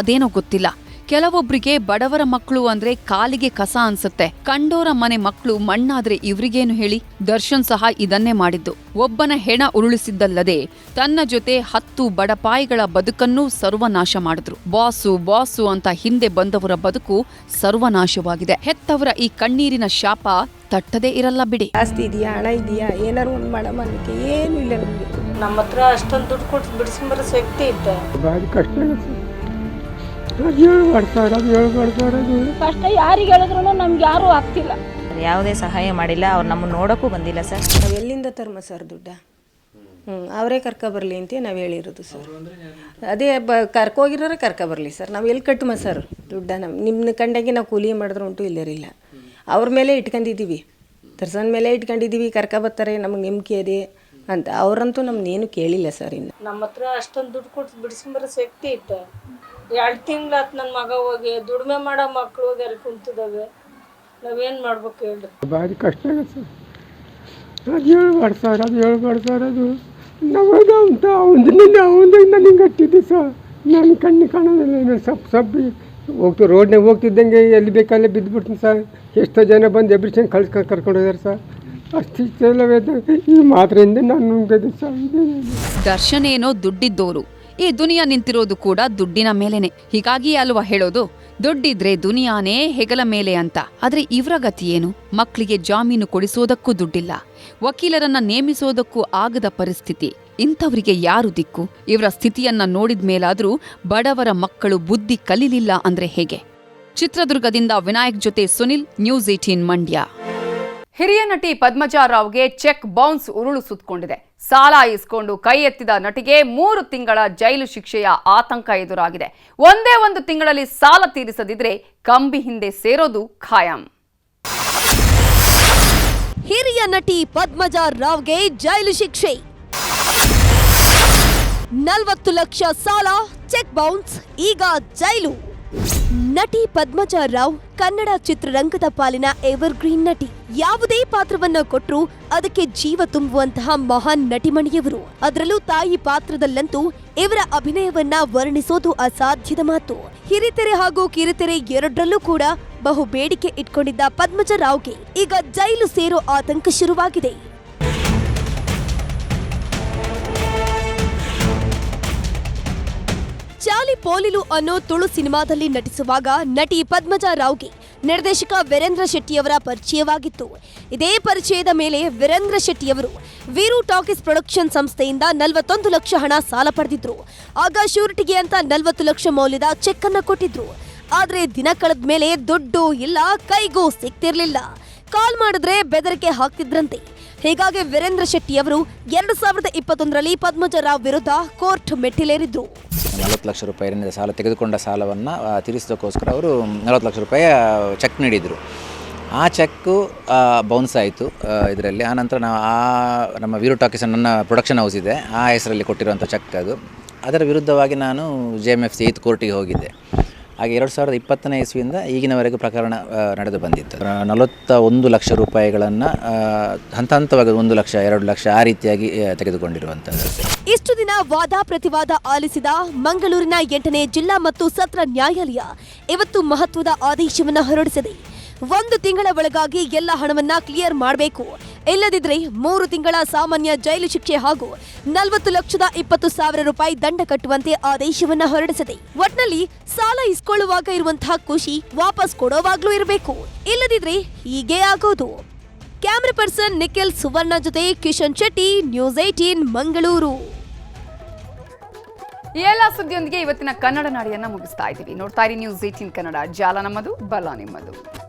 ಅದೇನೋ ಗೊತ್ತಿಲ್ಲ. ಕೆಲವೊಬ್ರಿಗೆ ಬಡವರ ಮಕ್ಕಳು ಅಂದ್ರೆ ಕಾಲಿಗೆ ಕಸ ಅನ್ಸುತ್ತೆ. ಕಂಡೋರ ಮನೆ ಮಕ್ಕಳು ಮಣ್ಣಾದ್ರೆ ಇವ್ರಿಗೇನು ಹೇಳಿ? ದರ್ಶನ್ ಸಹ ಇದನ್ನೇ ಮಾಡಿದ್ದು. ಒಬ್ಬನ ಹೆಣ ಉರುಳಿಸಿದ್ದಲ್ಲದೆ ತನ್ನ ಜೊತೆ ಹತ್ತು ಬಡಪಾಯಿಗಳ ಬದುಕನ್ನೂ ಸರ್ವನಾಶ ಮಾಡಿದ್ರು. ಬಾಸು ಬಾಸು ಅಂತ ಹಿಂದೆ ಬಂದವರ ಬದುಕು ಸರ್ವನಾಶವಾಗಿದೆ. ಹೆತ್ತವರ ಈ ಕಣ್ಣೀರಿನ ಶಾಪ ತಟ್ಟದೇ ಇರಲ್ಲ ಬಿಡಿ. ಜಾಸ್ತಿ ಇದೆಯಾ? ಹಣ ಇದೆಯಾ? ಏನಾರು ಒಂದು ಮಾಡಮ್ಮ ಏನು ಏನೂ ಇಲ್ಲ ನಮಗೆ. ನಮ್ಮ ಹತ್ರ ಅಷ್ಟೊಂದು ದುಡ್ಡು ಕೊಟ್ಟು ಬಿಡಿಸ್ಕೊಂಬರೋ ಶಕ್ತಿ ಇತ್ತು ಭಾರಿ ಕಷ್ಟ ಆಗುತ್ತೆ ಅದು ಏಳು ಮಾಡ್ತಾರೆ ಅದು ಏಳು ಮಾಡ್ತಾರೆ ಅದು ಕಷ್ಟ ಯಾರಿಗೆ ಹೇಳಿದ್ರು ನಮ್ಗೆ ಯಾರು ಆಗ್ತಿಲ್ಲ. ಯಾವುದೇ ಸಹಾಯ ಮಾಡಿಲ್ಲ ಅವ್ರು ನಮ್ಮನ್ನು ನೋಡೋಕ್ಕೂ ಬಂದಿಲ್ಲ ಸರ್. ನಾವು ಎಲ್ಲಿಂದ ತರ್ಮ ಸರ್ ದುಡ್ಡ? ಹ್ಞೂ ಅವರೇ ಕರ್ಕ ಬರಲಿ ಅಂತ ನಾವು ಹೇಳಿರೋದು ಸರ್. ಅದೇ ಬ ಕರ್ಕೋಗಿರೋರೆ ಕರ್ಕ ಬರಲಿ ಸರ್. ನಾವು ಎಲ್ಲಿ ಕಟ್ಟುಮ ಸರ್ ದುಡ್ಡ ನಮ್ಮ ನಿಮ್ಮ ಕಂಡಂಗೆ ನಾವು ಕೂಲಿ ಮಾಡಿದ್ರೆ ಉಂಟು ಇಲ್ಲರಿಲ್ಲ ಅವ್ರ ಮೇಲೆ ಇಟ್ಕೊಂಡಿದ್ದೀವಿ. ತರ್ಸನ್ ಮೇಲೆ ಇಟ್ಕೊಂಡಿದ್ದೀವಿ ಕರ್ಕ ಬರ್ತಾರೆ ನಮಗೆ ನಂಬಿಕೆ ಇದೆ ಅಂತ. ಅವರಂತೂ ಏನು ಕೇಳಿಲ್ಲ ಸರ್ ಇನ್ನು. ನಮ್ಮ ಹತ್ರ ಅಷ್ಟೊಂದು ದುಡ್ಡು ಕೊಟ್ಟು ಬಿಡಿಸ್ಕೊಂಬರೋ ಶಕ್ತಿ ಇತ್ತು. ಎರಡು ತಿಂಗಳಾತ್ ನನ್ನ ಮಗ ಹೋಗಿ ದುಡಿಮೆ ಮಾಡೋ ಮಕ್ಕಳು ಹೋಗಿ ಅಲ್ಲಿ ಕುಂತಿದ್ದಾವೆ. ನಾವೇನು ಮಾಡ್ಬೇಕು ಹೇಳ್ರಿ? ಭಾರಿ ಕಷ್ಟ ಆಗುತ್ತೆ ಅದು ಏಳು ಸರ್ ಅದು ಏಳು ಸರ್ ಅದು. ನಮಗ ಅಂತ ಅವನಿಂದ ಅವನಿಂದ ನಿಂಗೆ ಕಟ್ಟಿದ್ದೆ ಸರ್. ನಾನು ಕಣ್ಣು ಕಾಣೋದಿಲ್ಲ ಸಪ್ ಹೋಗ್ತ ಹೋಗ್ತು ರೋಡ್ನಾಗ ಹೋಗ್ತಿದ್ದಂಗೆ ಎಲ್ಲಿ ಬೇಕಲ್ಲೇ ಬಿದ್ದುಬಿಡ್ತೀನಿ ಸರ್. ಎಷ್ಟೋ ಜನ ಬಂದು ಎಬ್ರಿಷನ್ ಕಳ್ಸ್ಕೊಂಡು ಕರ್ಕೊಂಡು ಹೋಗ್ಯಾರ ಸರ್. ಅಷ್ಟು ಈ ಮಾತ್ರೆಯಿಂದ ನಾನು ಸರ್. ದರ್ಶನ್ ಏನೋ ದುಡ್ಡಿದ್ದೋರು. ಈ ದುನಿಯಾ ನಿಂತಿರೋದು ಕೂಡ ದುಡ್ಡಿನ ಮೇಲೇನೆ. ಹೀಗಾಗಿ ಅಲ್ವಾ ಹೇಳೋದು? ದುಡ್ಡಿದ್ರೆ ದುನಿಯಾನೇ ಹೆಗಲ ಮೇಲೆ ಅಂತ. ಆದ್ರೆ ಇವರ ಗತಿ ಏನು? ಮಕ್ಕಳಿಗೆ ಜಾಮೀನು ಕೊಡಿಸೋದಕ್ಕೂ ದುಡ್ಡಿಲ್ಲ. ವಕೀಲರನ್ನ ನೇಮಿಸೋದಕ್ಕೂ ಆಗದ ಪರಿಸ್ಥಿತಿ. ಇಂಥವರಿಗೆ ಯಾರು ದಿಕ್ಕು? ಇವರ ಸ್ಥಿತಿಯನ್ನ ನೋಡಿದ ಮೇಲಾದ್ರೂ ಬಡವರ ಮಕ್ಕಳು ಬುದ್ಧಿ ಕಲಿಲಿಲ್ಲ ಅಂದ್ರೆ ಹೇಗೆ? ಚಿತ್ರದುರ್ಗದಿಂದ ವಿನಾಯಕ್ ಜೊತೆ ಸುನಿಲ್, ನ್ಯೂಸ್ ಏಟೀನ್ ಮಂಡ್ಯ. ಹಿರಿಯ ನಟಿ ಪದ್ಮಜಾ ರಾವ್ಗೆ ಚೆಕ್ ಬೌನ್ಸ್ ಉರುಳು ಸುತ್ತಕೊಂಡಿದೆ ಸಾಲ ಇಸ್ಕೊಂಡು ಕೈ ಎತ್ತಿದ ನಟಿಗೆ ಮೂರು ತಿಂಗಳ ಜೈಲು ಶಿಕ್ಷೆಯ ಆತಂಕ ಎದುರಾಗಿದೆ. ಒಂದೇ ಒಂದು ತಿಂಗಳಲ್ಲಿ ಸಾಲ ತೀರಿಸದಿದ್ರೆ ಕಂಬಿ ಹಿಂದೆ ಸೇರೋದು ಖಾಯಂ. ಹಿರಿಯ ನಟಿ ಪದ್ಮಜಾ ರಾವ್ಗೆ ಜೈಲು ಶಿಕ್ಷೆ. ನಲವತ್ತು ಲಕ್ಷ ಸಾಲ, ಚೆಕ್ ಬೌನ್ಸ್, ಈಗ ಜೈಲು. ನಟಿ ಪದ್ಮಜಾ ರಾವ್ ಕನ್ನಡ ಚಿತ್ರರಂಗದ ಪಾಲಿನ ಎವರ್ಗ್ರೀನ್ ನಟಿ. ಯಾವುದೇ ಪಾತ್ರವನ್ನ ಕೊಟ್ಟರೂ ಅದಕ್ಕೆ ಜೀವ ತುಂಬುವಂತಹ ಮಹಾನ್ ನಟಿಮಣಿಯವರು. ಅದರಲ್ಲೂ ತಾಯಿ ಪಾತ್ರದಲ್ಲಂತೂ ಇವರ ಅಭಿನಯವನ್ನ ವರ್ಣಿಸೋದು ಅಸಾಧ್ಯದ ಮಾತು. ಹಿರಿತೆರೆ ಹಾಗೂ ಕಿರಿತೆರೆ ಎರಡರಲ್ಲೂ ಕೂಡ ಬಹು ಬೇಡಿಕೆ ಇಟ್ಕೊಂಡಿದ್ದ ಪದ್ಮಜ ರಾವ್ಗೆ ಈಗ ಜೈಲು ಸೇರೋ ಆತಂಕ ಶುರುವಾಗಿದೆ. ಪೋಲಿಲು ಅನ್ನೋ ತುಳು ಸಿನಿಮಾದಲ್ಲಿ ನಟಿಸುವಾಗ ನಟಿ ಪದ್ಮಜಾ ರಾವ್ಗೆ ನಿರ್ದೇಶಕ ವೀರೇಂದ್ರ ಶೆಟ್ಟಿಯವರ ಪರಿಚಯವಾಗಿತ್ತು. ಇದೇ ಪರಿಚಯದ ಮೇಲೆ ವೀರೇಂದ್ರ ಶೆಟ್ಟಿಯವರು ವೀರು ಟಾಕೀಸ್ ಪ್ರೊಡಕ್ಷನ್ ಸಂಸ್ಥೆಯಿಂದ ನಲವತ್ತೊಂದು ಲಕ್ಷ ಹಣ ಸಾಲ ಪಡೆದಿದ್ರು. ಆಗ ಶ್ಯೂರಿಟಿಗೆ ಅಂತ ನಲವತ್ತು ಲಕ್ಷ ಮೌಲ್ಯದ ಚೆಕ್ ಅನ್ನ ಕೊಟ್ಟಿದ್ರು. ಆದ್ರೆ ದಿನ ಕಳೆದ ಮೇಲೆ ದುಡ್ಡು ಇಲ್ಲ, ಕೈಗೂ ಸಿಕ್ತಿರ್ಲಿಲ್ಲ ಕಾಲ್ ಮಾಡಿದ್ರೆ ಬೆದರಿಕೆ ಹಾಕ್ತಿದ್ರಂತೆ. ಹೀಗಾಗಿ ವೀರೇಂದ್ರ ಶೆಟ್ಟಿ ಅವರು ಎರಡು ಸಾವಿರದ ಇಪ್ಪತ್ತೊಂದರಲ್ಲಿ ಪದ್ಮಜ ರಾವ್ ವಿರುದ್ಧ ಕೋರ್ಟ್ ಮೆಟ್ಟಿಲೇರಿದ್ರು ನಲವತ್ತು ಲಕ್ಷ ರೂಪಾಯಿಯಿಂದ ಸಾಲ ತೆಗೆದುಕೊಂಡ ಸಾಲವನ್ನು ತೀರಿಸೋದಕ್ಕೋಸ್ಕರ ಅವರು ನಲವತ್ತು ಲಕ್ಷ ರೂಪಾಯಿ ಚೆಕ್ ನೀಡಿದರು. ಆ ಚೆಕ್ಕು ಬೌನ್ಸ್ ಆಯಿತು ಇದರಲ್ಲಿ. ಆನಂತರ ನಾವು ಆ, ನಮ್ಮ ವೀರು ಟಾಕೀಸ್ ನನ್ನ ಪ್ರೊಡಕ್ಷನ್ ಹೌಸ್ ಇದೆ. ಆ ಹೆಸರಲ್ಲಿ ಕೊಟ್ಟಿರುವಂಥ ಚೆಕ್ ಅದು. ಅದರ ವಿರುದ್ಧವಾಗಿ ನಾನು ಜೆ ಎಂ ಎಫ್ ಸಿ ಕೋರ್ಟಿಗೆ ಹೋಗಿದ್ದೆ. ಹಾಗೆ ಎರಡು ಸಾವಿರದ ಇಪ್ಪತ್ತನೇ ಇಸ್ವಿಯಿಂದ ಈಗಿನವರೆಗೂ ಪ್ರಕರಣ ನಡೆದು ಬಂದಿತ್ತು. ನಲವತ್ತ ಒಂದು ಲಕ್ಷ ರೂಪಾಯಿಗಳನ್ನು ಹಂತ ಹಂತವಾಗಿ ಒಂದು ಲಕ್ಷ, ಎರಡು ಲಕ್ಷ ಆ ರೀತಿಯಾಗಿ ತೆಗೆದುಕೊಂಡಿರುವಂಥದ್ದು. ಇಷ್ಟು ದಿನ ವಾದ ಪ್ರತಿವಾದ ಆಲಿಸಿದ ಮಂಗಳೂರಿನ ಎಂಟನೇ ಜಿಲ್ಲಾ ಮತ್ತು ಸತ್ರ ನ್ಯಾಯಾಲಯ, ಇವತ್ತು ಮಹತ್ವದ ಆದೇಶವನ್ನು ಹೊರಡಿಸಿದೆ. ಒಂದು ತಿಂಗಳ ಒಳಗಾಗಿ ಎಲ್ಲ ಹಣವನ್ನ ಕ್ಲಿಯರ್ ಮಾಡಬೇಕು. ಇಲ್ಲದಿದ್ರೆ ಮೂರು ತಿಂಗಳ ಸಾಮಾನ್ಯ ಜೈಲು ಶಿಕ್ಷೆ ಹಾಗೂ ನಲವತ್ತು ಲಕ್ಷದ ಇಪ್ಪತ್ತು ಸಾವಿರ ರೂಪಾಯಿ ದಂಡ ಕಟ್ಟುವಂತೆ ಆದೇಶವನ್ನ ಹೊರಡಿಸಿದೆ. ಒಟ್ನಲ್ಲಿ ಸಾಲ ಇಸ್ಕೊಳ್ಳುವಾಗ ಇರುವಂತಹ ಖುಷಿ ವಾಪಸ್ ಕೊಡೋವಾಗ್ಲೂ ಇರಬೇಕು. ಇಲ್ಲದಿದ್ರೆ ಹೀಗೆ ಆಗೋದು. ಕ್ಯಾಮ್ರಾ ಪರ್ಸನ್ ನಿಖಿಲ್ ಸುವರ್ಣ ಜೊತೆ ಕಿಶನ್ ಶೆಟ್ಟಿ, ನ್ಯೂಸ್ ಏಟೀನ್ ಮಂಗಳೂರು. ಎಲ್ಲ ಸುದ್ದಿಯೊಂದಿಗೆ ಇವತ್ತಿನ ಕನ್ನಡ ನಾಡಿಯನ್ನ ಮುಗಿಸ್ತಾ ಇದ್ದೀವಿ. ನೋಡ್ತಾ ಇರಿ ನ್ಯೂಸ್ ಏಟೀನ್ ಕನ್ನಡ. ಜಾಲ ನಮ್ಮದು, ಬಲ ನಿಮ್ಮದು.